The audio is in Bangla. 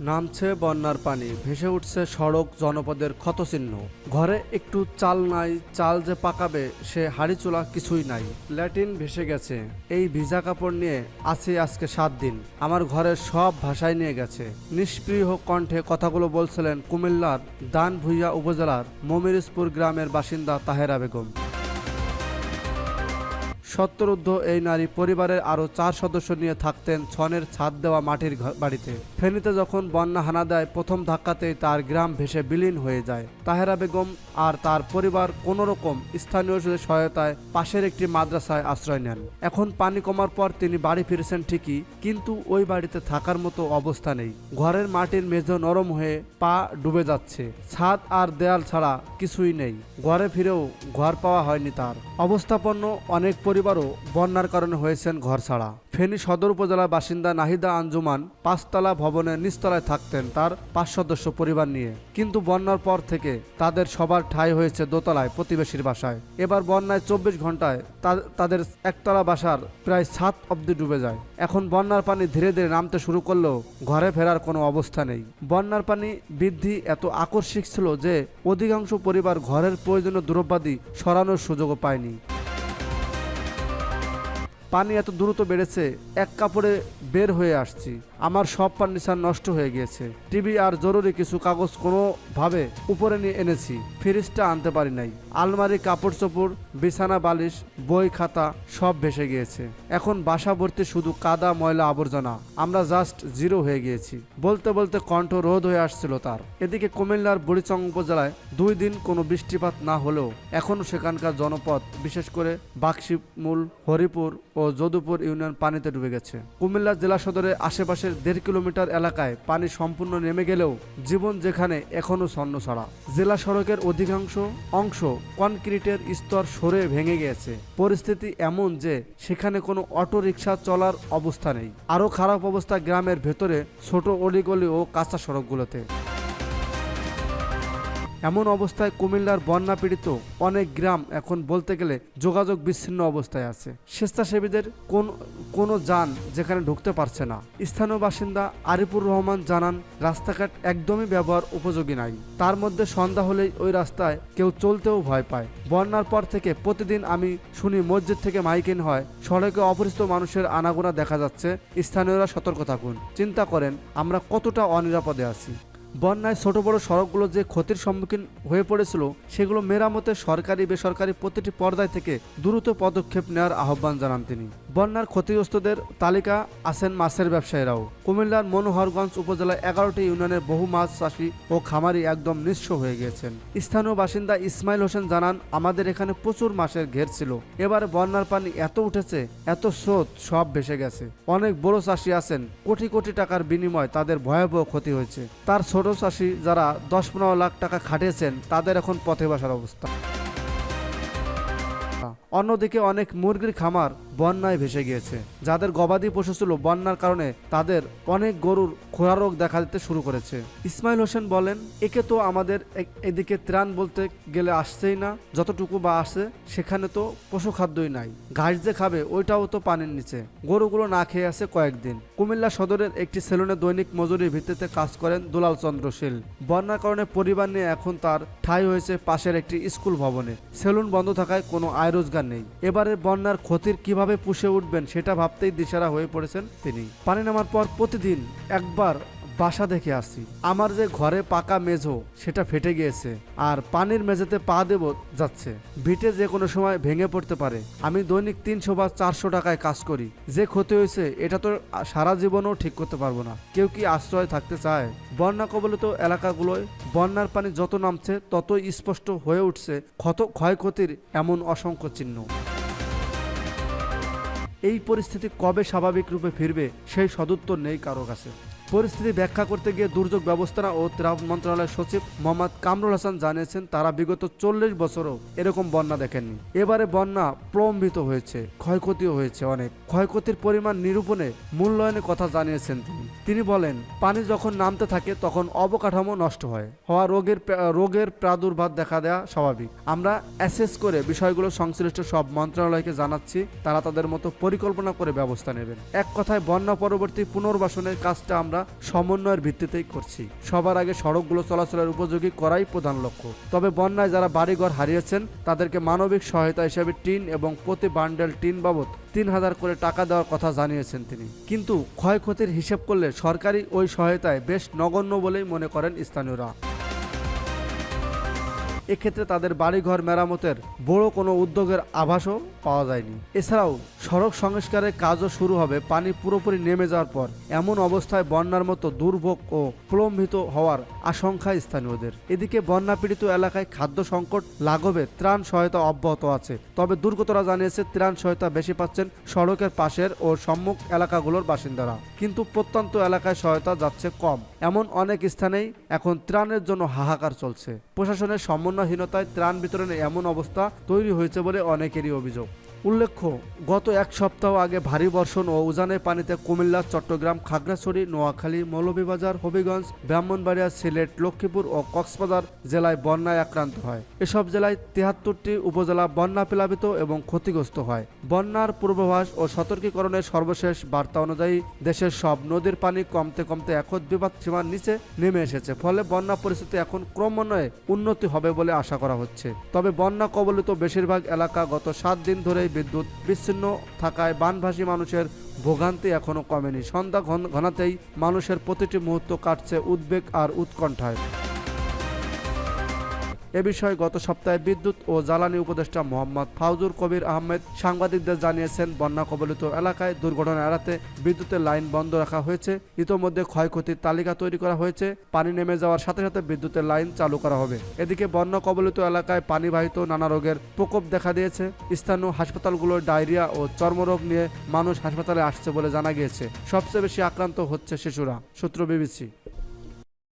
নামছে বন্যার পানি, ভেসে উঠছে সড়ক জনপদের ক্ষতচিহ্ন। ঘরে একটু চাল নাই, চাল যে পাকাবে সে হাড়ি চুলা কিছুই নাই। ল্যাটিন ভেসে গেছে। এই ভিজা কাপড় নিয়ে আছি আজকে সাত দিন। আমার ঘরের সব ভাষায় নিয়ে গেছে। নিষ্প্রিয় কণ্ঠে কথাগুলো বলছিলেন কুমিল্লার দান ভুইয়া উপজেলার মমিরুজপুর গ্রামের বাসিন্দা তাহেরা বেগম। সত্তরুদ্ধ এই নারী পরিবারের আরও চার সদস্য নিয়ে থাকতেন ছনের ছাদ দেওয়া মাটির বাড়িতে। ফেনীতে যখন বন্যা হানা দেয়, প্রথম ধাক্কাতেই তার গ্রাম ভেসে বিলীন হয়ে যায়। তাহেরা বেগম আর তার পরিবার কোনো রকম স্থানীয়দের সহায়তায় পাশের একটি মাদ্রাসায় আশ্রয় নেন। এখন পানি কমার পর তিনি বাড়ি ফিরেছেন ঠিকই, কিন্তু ওই বাড়িতে থাকার মতো অবস্থা নেই। ঘরের মাটির মেঝে নরম হয়ে পা ডুবে যাচ্ছে। ছাদ আর দেয়াল ছাড়া কিছুই নেই। ঘরে ফিরেও ঘর পাওয়া হয়নি তার। অবস্থাপন্ন অনেক পরিবারও বন্যার কারণে হয়েছেন ঘর ছাড়া ফেনী সদর উপজেলার বাসিন্দা নাহিদা আঞ্জুমান পাঁচতলা ভবনের নিচতলায় থাকতেন তার পাঁচ সদস্য পরিবার নিয়ে। কিন্তু বন্যার পর থেকে তাদের সবার ঠাঁই হয়েছে দোতলায় প্রতিবেশীর বাসায়। এবার বন্যায় চব্বিশ ঘন্টায় তাদের একতলা বাসার প্রায় সাত অব্দি ডুবে যায়। এখন বন্যার পানি ধীরে ধীরে নামতে শুরু করলেও ঘরে ফেরার কোনো অবস্থা নেই। বন্যার পানি বৃদ্ধি এত আকস্মিক ছিল যে অধিকাংশ পরিবার ঘরের প্রয়োজনীয় দ্রব্যাদি সরানোর সুযোগও পায়নি। পানি এত দ্রুত বেড়েছে, এক কাপড়ে বের হয়ে আসছি। আমার সব ফার্নিচার নষ্ট হয়ে গিয়েছে। টিভি আর জরুরি কিছু কাগজ কোনোভাবে উপরে নিয়ে এনেছি, ফ্রিজটা আনতে পারি নাই। আলমারি কাপড় চোপড় বিছানা, বালিশ, বই, খাতা সব ভেসে গিয়েছে। এখন বাসা ভর্তি শুধু কাদা, ময়লা, আবর্জনা। আমরা জাস্ট জিরো হয়ে গিয়েছি। বলতে বলতে কণ্ঠ রোধ হয়ে আসছিল তার। এদিকে কুমিল্লার বুড়িচং উপজেলায় দুই দিন কোনো বৃষ্টিপাত না হলেও এখনও সেখানকার জনপদ, বিশেষ করে বাক্সিমূল, হরিপুর যদুপুর ইউনিয়ন পানিতে ডুবে গেছে। কুমিল্লা জেলা সদরের আশেপাশের দেড় কিলোমিটার এলাকায় পানি সম্পূর্ণ নেমে গেলেও জীবন যেখানে এখনও ছন্ন ছাড়া জেলা সড়কের অধিকাংশ অংশ কনক্রিটের স্তর সরে ভেঙে গেছে। পরিস্থিতি এমন যে সেখানে কোনো অটো রিক্সা চলার অবস্থা নেই। আরও খারাপ অবস্থা গ্রামের ভেতরে ছোট অলিগলি ও কাঁচা সড়কগুলোতে। এমন অবস্থায় কুমিল্লার বন্যা পীড়িত অনেক গ্রাম এখন বলতে গেলে যোগাযোগ বিচ্ছিন্ন অবস্থায় আছে। স্বেচ্ছাসেবীদের কোন, কোনো যান যেখানে ঢুকতে পারছে না। স্থানীয় বাসিন্দা আরিফুর রহমান জানান, রাস্তাঘাট একদমই ব্যবহার উপযোগী নাই। তার মধ্যে সন্ধ্যা হলেই ওই রাস্তায় কেউ চলতেও ভয় পায়। বন্যার পর থেকে প্রতিদিন আমি শুনি মসজিদ থেকে মাইকিন হয়, সড়কে অপরিচিত মানুষের আনাগোনা দেখা যাচ্ছে। স্থানীয়রা সতর্ক থাকুন। চিন্তা করেন, আমরা কতটা অনিরাপদে আছি। বন্যায় ছোট বড় সড়কগুলো যে ক্ষতির সম্মুখীন হয়ে পড়েছিল, সেগুলো মেরামতে সরকারি, বেসরকারি প্রতিটি পর্যায় থেকে দ্রুত পদক্ষেপ নেওয়ার আহ্বান জানান তিনি। বন্যার ক্ষতিগ্রস্তদের তালিকা আছেন মাছের ব্যবসায়ীরাও। কুমিল্লার মনোহরগঞ্জ উপজেলায় এগারোটি ইউনিয়নের বহু মাছ, চাষি ও খামারি একদম নিঃস্ব হয়ে গিয়েছেন। স্থানীয় বাসিন্দা ইসমাইল হোসেন জানান, আমাদের এখানে প্রচুর মাছের ঘের ছিল। এবারে বন্যার পানি এত উঠেছে, এত স্রোত সব ভেসে গেছে। অনেক বড় চাষি আছেন, কোটি কোটি টাকার বিনিময় তাদের ভয়াবহ ক্ষতি হয়েছে। তার ছোট চাষি যারা দশ পনেরো লাখ টাকা খাটিয়েছেন, তাদের এখন পথে বসার অবস্থা। অন্যদিকে অনেক মুরগির খামার বন্যায় ভেসে গিয়েছে। যাদের গবাদি পশু ছিল বন্যার কারণে তাদের অনেক গরুর খোরা রোগ দেখা দিতে শুরু করেছে। ইসমাইল হোসেন বলেন, একে তো আমাদের এদিকে ত্রাণ বলতে গেলে আসছেই না, যতটুকু বা আসে সেখানে তো পশু খাদ্যই নাই। ঘাস যে খাবে ওইটাও তো পানির নিচে। গরুগুলো না খেয়ে আছে কয়েকদিন। কুমিল্লা সদরের একটি সেলুনে দৈনিক মজুরির ভিত্তিতে কাজ করেন দুলাল চন্দ্র শীল। বন্যার কারণে পরিবার নিয়ে এখন তার ঠাঁই হয়েছে পাশের একটি স্কুল ভবনে। সেলুন বন্ধ থাকায় কোনো আয় রোজগার নেই। এবারে বন্যার ক্ষতির কীভাবে পুষে উঠবেন সেটা ভাবতেই দিশারা হয়ে পড়েছেন তিনি। পানি নামার পর প্রতিদিন একবার বাসা দেখে আসছি। আমার যে ঘরে পাকা মেঝো, সেটা ফেটে গিয়েছে আর পানির মেঝেতে পা দেব যাচ্ছে। ভিটে যে কোনো সময় ভেঙে পড়তে পারে। আমি দৈনিক তিনশো বা চারশো টাকায় কাজ করি। যে ক্ষতি হয়েছে, এটা তো সারা জীবনও ঠিক করতে পারব না। কেউ কি আশ্রয় থাকতে চায়? বন্যা কবলিত এলাকাগুলোয় বন্যার পানি যত নামছে, ততই স্পষ্ট হয়ে উঠছে ক্ষত, ক্ষয়ক্ষতির এমন অসংখ্য চিহ্ন। এই পরিস্থিতি কবে স্বাভাবিক রূপে ফিরবে সেই সদুত্তর নেই কারও কাছে। পরিস্থিতি ব্যাখ্যা করতে গিয়ে দুর্যোগ ব্যবস্থাপনা ও ত্রাণ মন্ত্রণালয়ের সচিব মোহাম্মদ কামরুল হাসান জানিয়েছেন, তারা বিগত চল্লিশ বছরও এরকম বন্যা দেখেননি। এবারে বন্যা প্রলম্বিত হয়েছে, ক্ষয়ক্ষতিও হয়েছে অনেক। ক্ষয়ক্ষতির পরিমাণ নিরূপণে মূল্যায়নের কথা জানিয়েছেন তিনি। তিনি বলেন, পানি যখন নামতে থাকে তখন অবকাঠামো নষ্ট হয়। হওয়া রোগের রোগের প্রাদুর্ভাব দেখা দেওয়া স্বাভাবিক। আমরা অ্যাসেস করে বিষয়গুলো সংশ্লিষ্ট সব মন্ত্রণালয়কে জানাচ্ছি, তারা তাদের মতো পরিকল্পনা করে ব্যবস্থা নেবেন। এক কথায়, বন্যা পরবর্তী পুনর্বাসনের কাজটা আমরা আমরা সমন্বয়ের ভিত্তিতেই করছি। সবার আগে সড়কগুলো চলাচলের উপযোগী করাই প্রধান লক্ষ্য। তবে বন্যায় যারা বাড়িঘর হারিয়েছেন, তাদেরকে মানবিক সহায়তা হিসেবে টিন এবং প্রতি বান্ডেল টিন বাবদ তিন হাজার করে টাকা দেওয়ার কথা জানিয়েছেন তিনি। কিন্তু ক্ষয়ক্ষতির হিসেব করলে সরকারি ওই সহায়তায় বেশ নগণ্য বলেই মনে করেন স্থানীয়রা। এক্ষেত্রে তাদের বাড়িঘর মেরামতের বড় কোনো উদ্যোগের আভাসও পাওয়া যায়নি। এছাড়াও সড়ক সংস্কারের কাজও শুরু হবে, পানি পুরোপুরি নেমে যাওয়ার পর। এমন অবস্থায় বন্যার মতো দুর্ভোগ ও প্রলম্বিত হওয়ার আশঙ্কা স্থানীয়দের। এদিকে বন্যা পীড়িত এলাকায় খাদ্য সংকট লাঘবে ত্রাণ সহায়তা অব্যাহত আছে। তবে দুর্গতরা জানিয়েছে, ত্রাণ সহায়তা বেশি পাচ্ছেন সড়কের পাশের ও সম্মুখ এলাকাগুলোর বাসিন্দারা। কিন্তু প্রত্যন্ত এলাকায় সহায়তা যাচ্ছে কম। এমন অনেক স্থানেই এখন ত্রাণের জন্য হাহাকার চলছে। প্রশাসনের সমন্বয়হীনতায় ত্রাণ বিতরণে এমন অবস্থা তৈরি হয়েছে বলে অনেকেরই অভিযোগ। উল্লেখ্য, গত এক সপ্তাহ আগে ভারী বর্ষণ ও উজানের পানিতে কুমিল্লা, চট্টগ্রাম, খাগড়াছড়ি, নোয়াখালী, মৌলভীবাজার, হবিগঞ্জ, ব্রাহ্মণবাড়িয়া, সিলেট, লক্ষ্মীপুর ও কক্সবাজার জেলায় বন্যায় আক্রান্ত হয়। এসব জেলায় তেহাত্তরটি উপজেলা বন্যা প্লাবিত এবং ক্ষতিগ্রস্ত হয়। বন্যার পূর্বাভাস ও সতর্কীকরণের সর্বশেষ বার্তা অনুযায়ী, দেশের সব নদীর পানি কমতে কমতে এখন বিপদ সীমার নিচে নেমে এসেছে। ফলে বন্যা পরিস্থিতি এখন ক্রমান্বয়ে উন্নতি হবে বলে আশা করা হচ্ছে। তবে বন্যা কবলিত বেশিরভাগ এলাকা গত সাত দিন ধরেই বিদ্যুৎ বিচ্ছিন্ন থাকায় বানভাসী মানুষের ভোগান্তি এখনও কমেনি। সন্ধ্যা ঘন- ঘনাতেই মানুষের প্রতিটি মুহূর্ত কাটছে উদ্বেগ আর উৎকণ্ঠায়। এ বিষয়ে গত সপ্তাহে বিদ্যুৎ ও জ্বালানি উপদেষ্টা মোহাম্মদ ফাউজুর কবির আহমেদ সাংবাদিকদের জানিয়েছেন, বন্যা কবলিত এলাকায় দুর্ঘটনা এড়াতে বিদ্যুতের লাইন বন্ধ রাখা হয়েছে। ইতোমধ্যে ক্ষয়ক্ষতির তালিকা তৈরি করা হয়েছে। পানি নেমে যাওয়ার সাথে সাথে বিদ্যুতের লাইন চালু করা হবে। এদিকে বন্যা কবলিত এলাকায় পানিবাহিত নানা রোগের প্রকোপ দেখা দিয়েছে। স্থানীয় হাসপাতালগুলোর ডায়রিয়া ও চর্মরোগ নিয়ে মানুষ হাসপাতালে আসছে বলে জানা গিয়েছে। সবচেয়ে বেশি আক্রান্ত হচ্ছে শিশুরা। সূত্র বিবিসি।